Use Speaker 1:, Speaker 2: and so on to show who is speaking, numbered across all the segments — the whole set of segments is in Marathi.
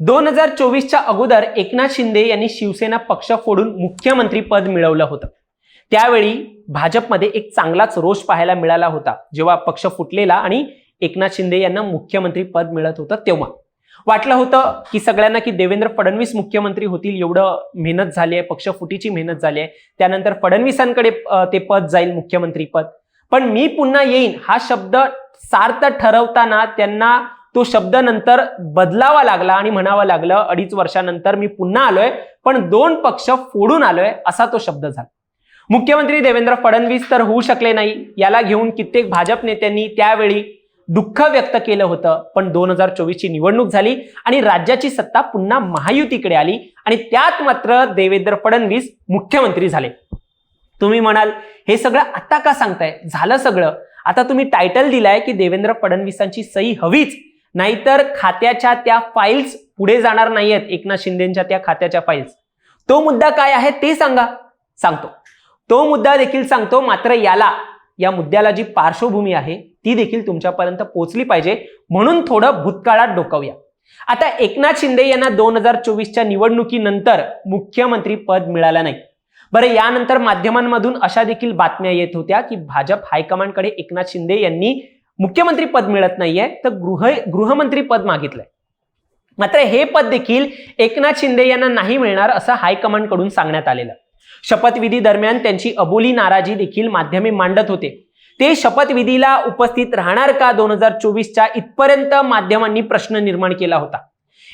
Speaker 1: दोन हजार चोवीसच्या अगोदर एकनाथ शिंदे यांनी शिवसेना पक्ष फोडून मुख्यमंत्री पद मिळवलं होतं. त्यावेळी भाजपमध्ये एक चांगलाच रोष पाहायला मिळाला होता. जेव्हा पक्ष फुटलेला आणि एकनाथ शिंदे यांना मुख्यमंत्री पद मिळत होतं तेव्हा. वाटलं होतं की सगळ्यांना की देवेंद्र फडणवीस मुख्यमंत्री होतील एवढं मेहनत झाली आहे पक्ष फुटीची मेहनत झाली आहे. त्यानंतर फडणवीसांकडे ते पद जाईल मुख्यमंत्री पद. पण मी पुन्हा येईन हा शब्द सार्थ ठरवताना त्यांना तो शब्द नंतर बदलावा लागला आणि म्हणावं लागलं अडीच वर्षानंतर मी पुन्हा आलोय पण दोन पक्ष फोडून आलोय असा तो शब्द झाला. मुख्यमंत्री देवेंद्र फडणवीस तर होऊ शकले नाही. याला घेऊन कित्येक भाजप नेत्यांनी त्यावेळी दुःख व्यक्त केलं होतं पण दोन हजार चोवीसची निवडणूक झाली आणि राज्याची सत्ता पुन्हा महायुतीकडे आली आणि त्यात मात्र देवेंद्र फडणवीस मुख्यमंत्री झाले. तुम्ही म्हणाल हे सगळं आता का सांगताय? झालं सगळं. आता तुम्ही टायटल दिलाय की देवेंद्र फडणवीसांची सही हवीच. नाहीतर खात्याच्या त्या फाईल्स पुढे जाणार नाहीयेत. एकनाथ शिंदेच्या त्या खात्याच्या फाईल्स तो मुद्दा काय आहे ते सांगा. सांगतो. तो मुद्दा देखील सांगतो मात्र याला या मुद्द्याला जी पार्श्वभूमी आहे ती देखील तुमच्यापर्यंत पोहोचली पाहिजे. म्हणून थोडं भूतकाळात डोकावूया. आता एकनाथ शिंदे यांना दोन हजार चोवीसच्या निवडणुकीनंतर मुख्यमंत्री पद मिळालं नाही. बरं यानंतर माध्यमांमधून अशा देखील बातम्या येत होत्या की भाजप हायकमांडकडे एकनाथ शिंदे यांनी मुख्यमंत्री पद मिळत नाहीये तर गृह गृहमंत्री पद मागितलंय. मात्र हे पद देखील एकनाथ शिंदे यांना नाही मिळणार असं हायकमांडकडून सांगण्यात आलेलं. शपथविधी दरम्यान त्यांची अबोली नाराजी देखील माध्यमे मांडत होते. ते शपथविधीला उपस्थित राहणार का दोन हजार चोवीसच्या इथपर्यंत माध्यमांनी प्रश्न निर्माण केला होता.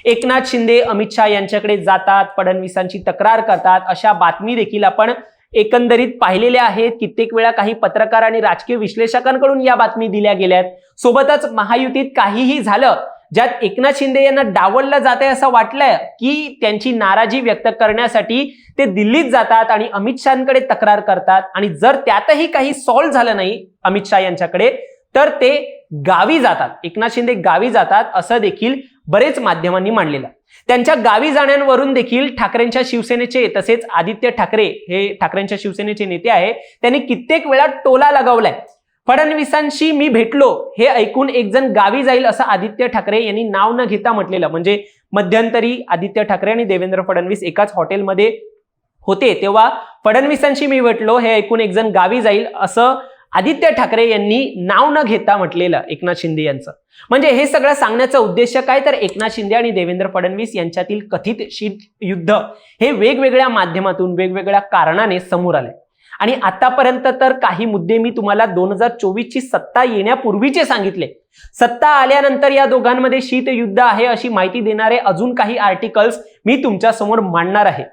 Speaker 1: एकनाथ शिंदे अमित शहा यांच्याकडे जातात फडणवीसांची तक्रार करतात अशा बातमी देखील आपण एकंदरीत पाहिलेल्या आहेत. कित्येक वेळा काही पत्रकार आणि राजकीय विश्लेषकांकडून या बातमी दिल्या गेल्यात सोबतच महायुतीत काहीही झालं ज्यात एकनाथ शिंदे यांना डावललं जात आहे असं वाटलंय की त्यांची नाराजी व्यक्त करण्यासाठी ते दिल्लीत जातात आणि अमित शहाकडे तक्रार करतात. आणि जर त्यातही काही सॉल्व्ह झालं नाही अमित शहा यांच्याकडे तर ते गावी जातात. एकनाथ शिंदे गावी जातात असं देखील बरेच माध्यमांनी मांडलेलं त्यांच्या गावी जाण्यावरून देखील ठाकरेंच्या शिवसेनेचे तसेच आदित्य ठाकरे हे ठाकरेंच्या शिवसेनेचे नेते आहे त्यांनी कित्येक वेळा टोला लगावलाय. फडणवीसांशी मी भेटलो हे ऐकून एक जण गावी जाईल असं आदित्य ठाकरे यांनी नाव न घेता म्हटलेलं. म्हणजे मध्यंतरी आदित्य ठाकरे आणि देवेंद्र फडणवीस एकाच हॉटेलमध्ये होते. तेव्हा फडणवीसांशी मी भेटलो हे ऐकून एक जण गावी जाईल असं आदित्य ठाकरे यांनी नाव न घेता म्हटलेलं एकनाथ शिंदे यांचं. म्हणजे हे सगळं सांगण्याचा उद्देश काय? तर एकनाथ शिंदे आणि देवेंद्र फडणवीस यांच्यातील कथित शीत युद्ध हे वेगवेगळ्या माध्यमातून वेगवेगळ्या कारणाने समोर आले आणि आतापर्यंत तर काही मुद्दे मी तुम्हाला दोन हजार चोवीस ची सत्ता येण्यापूर्वीचे सांगितले. सत्ता आल्यानंतर या दोघांमध्ये शीतयुद्ध आहे अशी माहिती देणारे अजून काही आर्टिकल्स मी तुमच्यासमोर मांडणार आहे.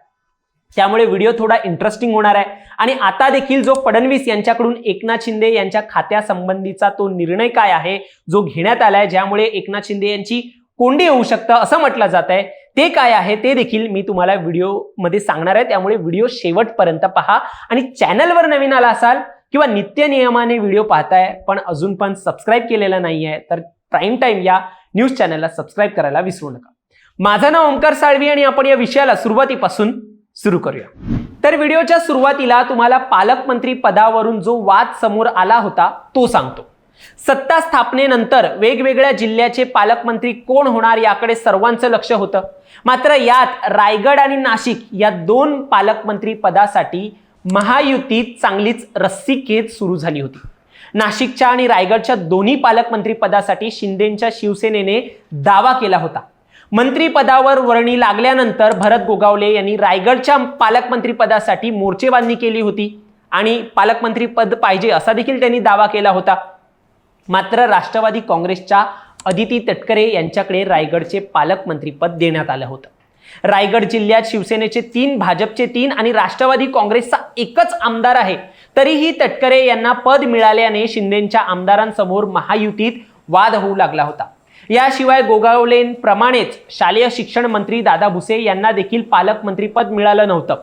Speaker 1: त्यामुळे व्हिडिओ थोडा इंटरेस्टिंग होणार आहे. आणि आता देखील जो फडणवीस यांच्याकडून एकनाथ शिंदे यांच्या खात्यासंबंधीचा तो निर्णय काय आहे जो घेण्यात आलाय ज्यामुळे एकनाथ शिंदे यांची कोंडी होऊ शकतं असं म्हटलं जात आहे ते काय आहे ते देखील मी तुम्हाला व्हिडिओमध्ये सांगणार आहे. त्यामुळे व्हिडिओ शेवटपर्यंत पहा. आणि चॅनलवर नवीन आला असाल किंवा नित्य नियमाने व्हिडिओ पाहताय पण अजून पण सबस्क्राईब केलेला नाही आहे तर प्राईम टाईम या न्यूज चॅनलला सबस्क्राईब करायला विसरू नका. माझं नाव ओंकार साळवी आणि आपण या विषयाला सुरुवातीपासून सुरू करूया. तर व्हिडिओच्या सुरुवातीला तुम्हाला पालकमंत्री पदावरून जो वाद समोर आला होता तो सांगतो. सत्ता स्थापनेनंतर वेगवेगळ्या जिल्ह्याचे पालकमंत्री कोण होणार याकडे सर्वांचं लक्ष होतं. मात्र यात रायगड आणि नाशिक या दोन पालकमंत्री पदासाठी महायुतीत चांगलीच रस्सीखेच सुरू झाली होती. नाशिकच्या आणि रायगडच्या दोन्ही पालकमंत्री पदासाठी शिंदेच्या शिवसेनेने दावा केला होता. मंत्रीपदावर वर्णी लागल्यानंतर भरत गोगावले यांनी रायगडच्या पालकमंत्रीपदासाठी मोर्चेबांधणी केली होती. आणि पालकमंत्री पद पाहिजे असा देखील त्यांनी दावा केला होता. मात्र राष्ट्रवादी काँग्रेसच्या अदिती तटकरे यांच्याकडे रायगडचे पालकमंत्रीपद देण्यात आलं होतं. रायगड जिल्ह्यात शिवसेनेचे तीन भाजपचे तीन आणि राष्ट्रवादी काँग्रेसचा एकच आमदार आहे. तरीही तटकरे यांना पद मिळाल्याने शिंदेच्या आमदारांसमोर महायुतीत वाद होऊ लागला होता. याशिवाय गोगावलेंप्रमाणेच शालेय शिक्षण मंत्री दादा भुसे यांना देखील पालकमंत्रीपद मिळालं नव्हतं.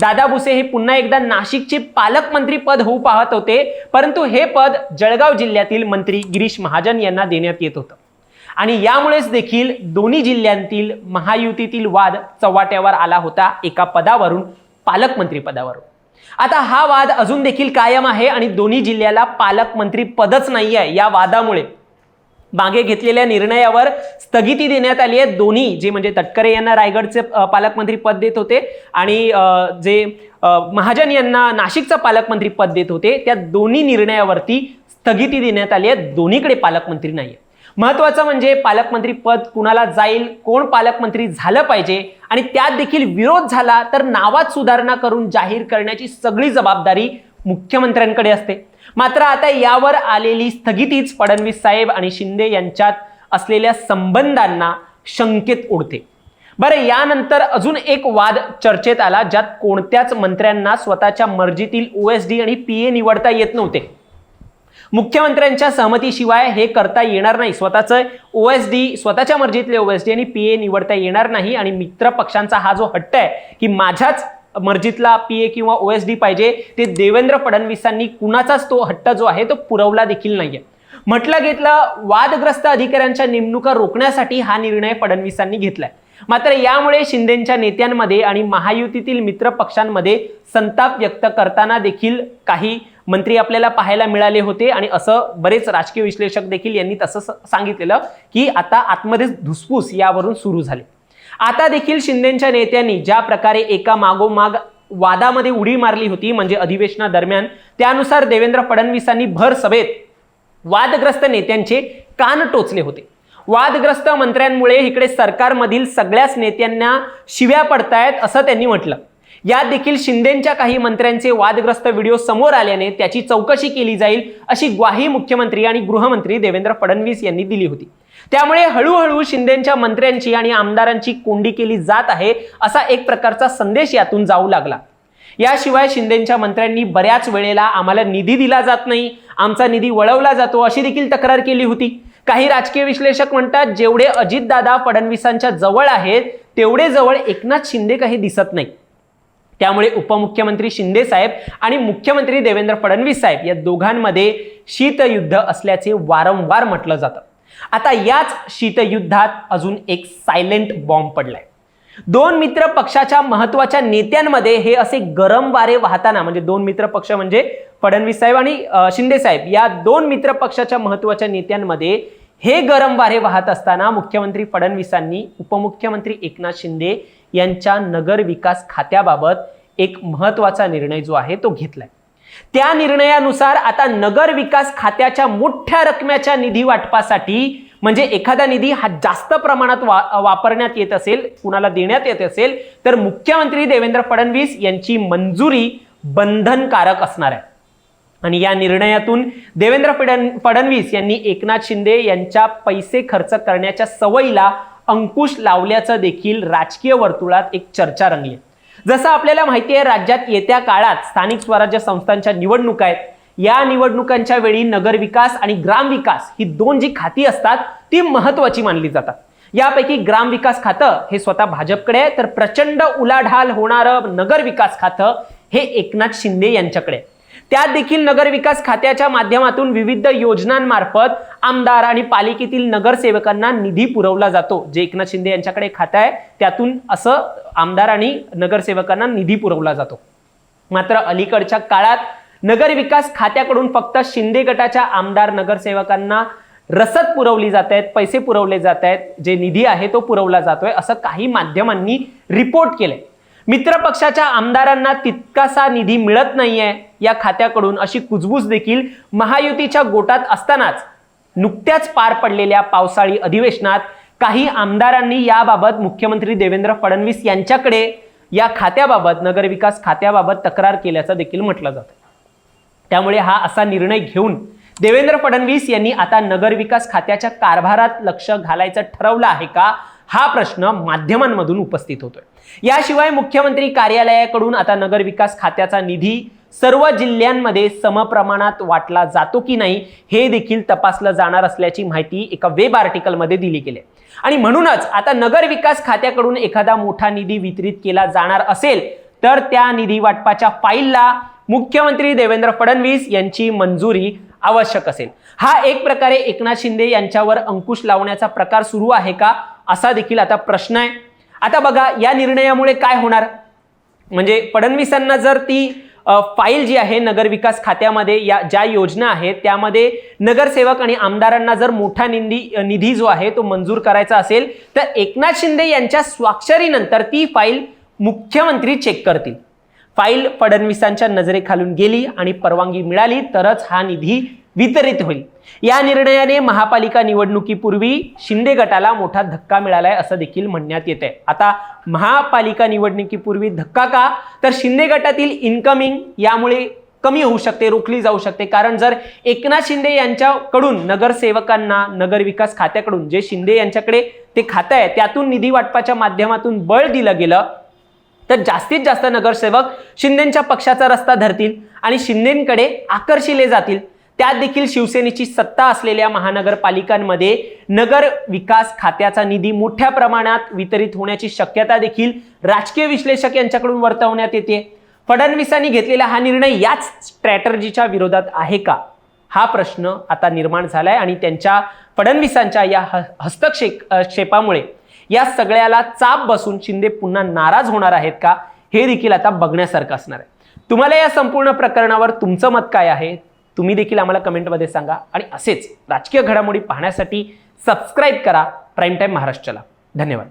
Speaker 1: दादा भुसे हे पुन्हा एकदा नाशिकचे पालकमंत्री पद होऊ पाहत होते परंतु हे पद जळगाव जिल्ह्यातील मंत्री गिरीश महाजन यांना देण्यात येत होतं. आणि यामुळेच देखील दोन्ही जिल्ह्यांतील महायुतीतील वाद चव्हाट्यावर आला होता एका पदावरून पालकमंत्री पदावरून. आता हा वाद अजून देखील कायम आहे आणि दोन्ही जिल्ह्याला पालकमंत्री पदच नाही आहे या वादामुळे. मागे घेतलेल्या निर्णयावर स्थगिती देण्यात आली आहे. दोन्ही जे म्हणजे तटकरे यांना रायगडचे पालकमंत्री पद देत होते आणि जे महाजन यांना नाशिकचं पालकमंत्री पद देत होते त्या दोन्ही निर्णयावरती स्थगिती देण्यात आली आहे. दोन्हीकडे पालकमंत्री नाही महत्वाचं म्हणजे पालकमंत्री पद कुणाला जाईल कोण पालकमंत्री झालं पाहिजे आणि त्यात देखील विरोध झाला तर नावात सुधारणा करून जाहीर करण्याची सगळी जबाबदारी मुख्यमंत्र्यांकडे असते. मात्र आता यावर आलेली स्थगितीच फडणवीस साहेब आणि शिंदे यांच्यात असलेल्या संबंधांना शंकेत ओढते बरं यानंतर अजून एक वाद चर्चेत आला ज्यात कोणत्याच मंत्र्यांना स्वतःच्या मर्जीतील ओएसडी आणि पीए निवडता येत नव्हते. मुख्यमंत्र्यांच्या सहमतीशिवाय हे करता येणार नाही. स्वतःचं ओएसडी स्वतःच्या मर्जीतले ओएसडी आणि पीए निवडता येणार नाही आणि मित्र पक्षांचा हा जो हट्ट आहे की माझ्याच मर्जीतला पीए किंवा ओएसडी पाहिजे ते देवेंद्र फडणवीसांनी कुणाचाच तो हट्ट जो आहे तो पुरवला देखील नाहीये. म्हटलं घेतलं वादग्रस्त अधिकाऱ्यांच्या नेमणुका रोखण्यासाठी हा निर्णय फडणवीसांनी घेतलाय. मात्र यामुळे शिंदेच्या नेत्यांमध्ये आणि महायुतीतील मित्र पक्षांमध्ये संताप व्यक्त करताना देखील काही मंत्री आपल्याला पाहायला मिळाले होते आणि असं बरेच राजकीय विश्लेषक देखील यांनी तसं सांगितलेलं की आता आतमध्येच धुसफूस यावरून सुरू झाले. आता देखील शिंदेच्या नेत्यांनी ज्या प्रकारे एका मागोमाग वादामध्ये उडी मारली होती म्हणजे अधिवेशनादरम्यान त्यानुसार देवेंद्र फडणवीसांनी भर सभेत वादग्रस्त नेत्यांचे कान टोचले होते. वादग्रस्त मंत्र्यांमुळे इकडे सरकारमधील सगळ्याच नेत्यांना शिव्या पडतायत असं त्यांनी म्हटलं. यात देखील शिंदेच्या काही मंत्र्यांचे वादग्रस्त व्हिडिओ समोर आल्याने त्याची चौकशी केली जाईल अशी ग्वाही मुख्यमंत्री आणि गृहमंत्री देवेंद्र फडणवीस यांनी दिली होती. त्यामुळे हळूहळू शिंदेच्या मंत्र्यांची आणि आमदारांची कोंडी केली जात आहे असा एक प्रकारचा संदेश यातून जाऊ लागला. याशिवाय शिंदेच्या मंत्र्यांनी बऱ्याच वेळेला आम्हाला निधी दिला जात नाही आमचा निधी वळवला जातो अशी देखील तक्रार केली होती. काही राजकीय विश्लेषक म्हणतात जेवढे अजितदादा फडणवीसांच्या जवळ आहेत तेवढे जवळ एकनाथ शिंदे काही दिसत नाही. त्यामुळे उपमुख्यमंत्री शिंदे साहेब आणि मुख्यमंत्री देवेंद्र फडणवीस साहेब या दोघांमध्ये शीतयुद्ध असल्याचे वारंवार म्हटलं जातं. आता याच शीतयुद्धात अजून एक सायलेंट बॉम्ब पडलाय. दोन मित्र पक्षाच्या महत्त्वाच्या नेत्यांमध्ये हे असे गरम वारे वाहताना म्हणजे दोन मित्र पक्ष म्हणजे फडणवीस साहेब आणि शिंदे साहेब या दोन मित्र पक्षाच्या महत्त्वाच्या नेत्यांमध्ये हे गरम वारे वाहत असताना मुख्यमंत्री फडणवीसांनी उपमुख्यमंत्री एकनाथ शिंदे यांच्या नगर विकास खात्याबाबत एक महत्त्वाचा निर्णय जो आहे तो घेतलाय. त्या निर्णयानुसार आता नगर विकास खात्याच्या मोठ्या रकमेच्या निधी वाटपासाठी म्हणजे एखादा निधी हा जास्त प्रमाणात वा वापरण्यात येत असेल कुणाला देण्यात येत असेल तर मुख्यमंत्री देवेंद्र फडणवीस यांची मंजुरी बंधनकारक असणार आहे. आणि या निर्णयातून देवेंद्र फडण फडणवीस यांनी एकनाथ शिंदे यांच्या पैसे खर्च करण्याच्या सवयीला अंकुश लावल्याचं देखील राजकीय वर्तुळात एक चर्चा रंगली जसं आपल्याला माहिती आहे राज्यात येत्या काळात स्थानिक स्वराज्य संस्थांच्या निवडणुका आहेत. या निवडणुकांच्या वेळी नगरविकास आणि ग्रामविकास ही दोन जी खाती असतात ती महत्वाची मानली जातात. यापैकी ग्रामविकास खातं हे स्वतः भाजपकडे आहे तर प्रचंड उलाढाल होणारं नगर विकास खातं हे एकनाथ शिंदे यांच्याकडे त्या त्यात देखील नगरविकास खात्याच्या माध्यमातून विविध योजनांमार्फत आमदार आणि पालिकेतील नगरसेवकांना निधी पुरवला जातो. जे एकनाथ शिंदे यांच्याकडे खातं आहे त्यातून असं आमदार आणि नगरसेवकांना निधी पुरवला जातो. मात्र अलीकडच्या काळात नगरविकास खात्याकडून फक्त शिंदे गटाच्या आमदार नगरसेवकांना रसद पुरवली जात आहेत पैसे पुरवले जात आहेत. जे निधी आहे तो पुरवला जातोय असं काही माध्यमांनी रिपोर्ट केलंय. मित्र पक्षाच्या आमदारांना तितकासा निधी मिळत नाहीये या खात्याकडून अशी कुजबूज देखील महायुतीच्या गोटात असतानाच नुकत्याच पार पडलेल्या पावसाळी अधिवेशनात काही आमदारांनी याबाबत मुख्यमंत्री देवेंद्र फडणवीस यांच्याकडे या खात्याबाबत नगरविकास खात्याबाबत तक्रार केल्याचं देखील म्हटलं जातं. त्यामुळे हा असा निर्णय घेऊन देवेंद्र फडणवीस यांनी आता नगरविकास खात्याच्या कारभारात लक्ष घालायचं ठरवलं आहे का? हा प्रश्न माध्यमांमधून उपस्थित होतोय. याशिवाय मुख्यमंत्री कार्यालयाकडून आता नगरविकास खात्याचा निधी सर्व जिल्ह्यांमध्ये समप्रमाणात वाटला जातो की नाही हे देखील तपासलं जाणार असल्याची माहिती एका वेब आर्टिकलमध्ये दिली गेली आहे. आणि म्हणूनच आता नगरविकास खात्याकडून एखादा मोठा निधी वितरित केला जाणार असेल तर त्या निधी वाटपाच्या फाईलला मुख्यमंत्री देवेंद्र फडणवीस यांची मंजुरी आवश्यक असेल. हा एक प्रकारे एकनाथ शिंदे यांच्यावर अंकुश लावण्याचा प्रकार सुरू आहे का? असा देखील आता प्रश्न आहे. आता बघा या निर्णयामुळे काय होणार? म्हणजे फडणवीसांना जर ती फाईल जी आहे नगरविकास खात्यामध्ये या ज्या योजना आहेत त्यामध्ये नगरसेवक आणि आमदारांना जर मोठा निधी निधी जो आहे तो मंजूर करायचा असेल तर एकनाथ शिंदे यांच्या स्वाक्षरीनंतर ती फाईल मुख्यमंत्री चेक करतील. फाईल फडणवीसांच्या नजरेखालून गेली आणि परवानगी मिळाली तरच हा निधी वितरित होईल. या निर्णयाने महापालिका निवडणुकीपूर्वी शिंदे गटाला मोठा धक्का मिळालाय असं देखील म्हणण्यात येत आहे आता महापालिका निवडणुकीपूर्वी धक्का का? तर शिंदे गटातील इन्कमिंग यामुळे कमी होऊ शकते रोखली जाऊ शकते. कारण जर एकनाथ शिंदे यांच्याकडून नगरसेवकांना नगरविकास खात्याकडून जे शिंदे यांच्याकडे ते खातं आहे त्यातून निधी वाटपाच्या माध्यमातून बळ दिलं गेलं तर जास्तीत जास्त नगरसेवक शिंदेच्या पक्षाचा रस्ता धरतील आणि शिंदेकडे आकर्षिले जातील. त्यात देखील शिवसेनेची सत्ता असलेल्या महानगरपालिकांमध्ये नगर विकास खात्याचा निधी मोठ्या प्रमाणात वितरित होण्याची शक्यता देखील राजकीय विश्लेषक यांच्याकडून वर्तवण्यात येते. फडणवीसांनी घेतलेला हा निर्णय याच स्ट्रॅटर्जीच्या विरोधात आहे का? हा प्रश्न आता निर्माण झालाय आणि त्यांच्या फडणवीसांच्या या ह- हस्तक्षेप क्षेपामुळे या सगळ्याला चाप बसून शिंदे पुन्हा नाराज होणार आहेत का? हे देखील आता बघण्यासारखं असणार आहे. तुम्हाला या संपूर्ण प्रकरणावर तुमचं मत काय आहे? तुम्ही देखील आम्हाला कमेंटमध्ये सांगा आणि असेच राजकीय घडामोडी पाहण्यासाठी सबस्क्राईब करा प्राईम टाईम महाराष्ट्राला. धन्यवाद.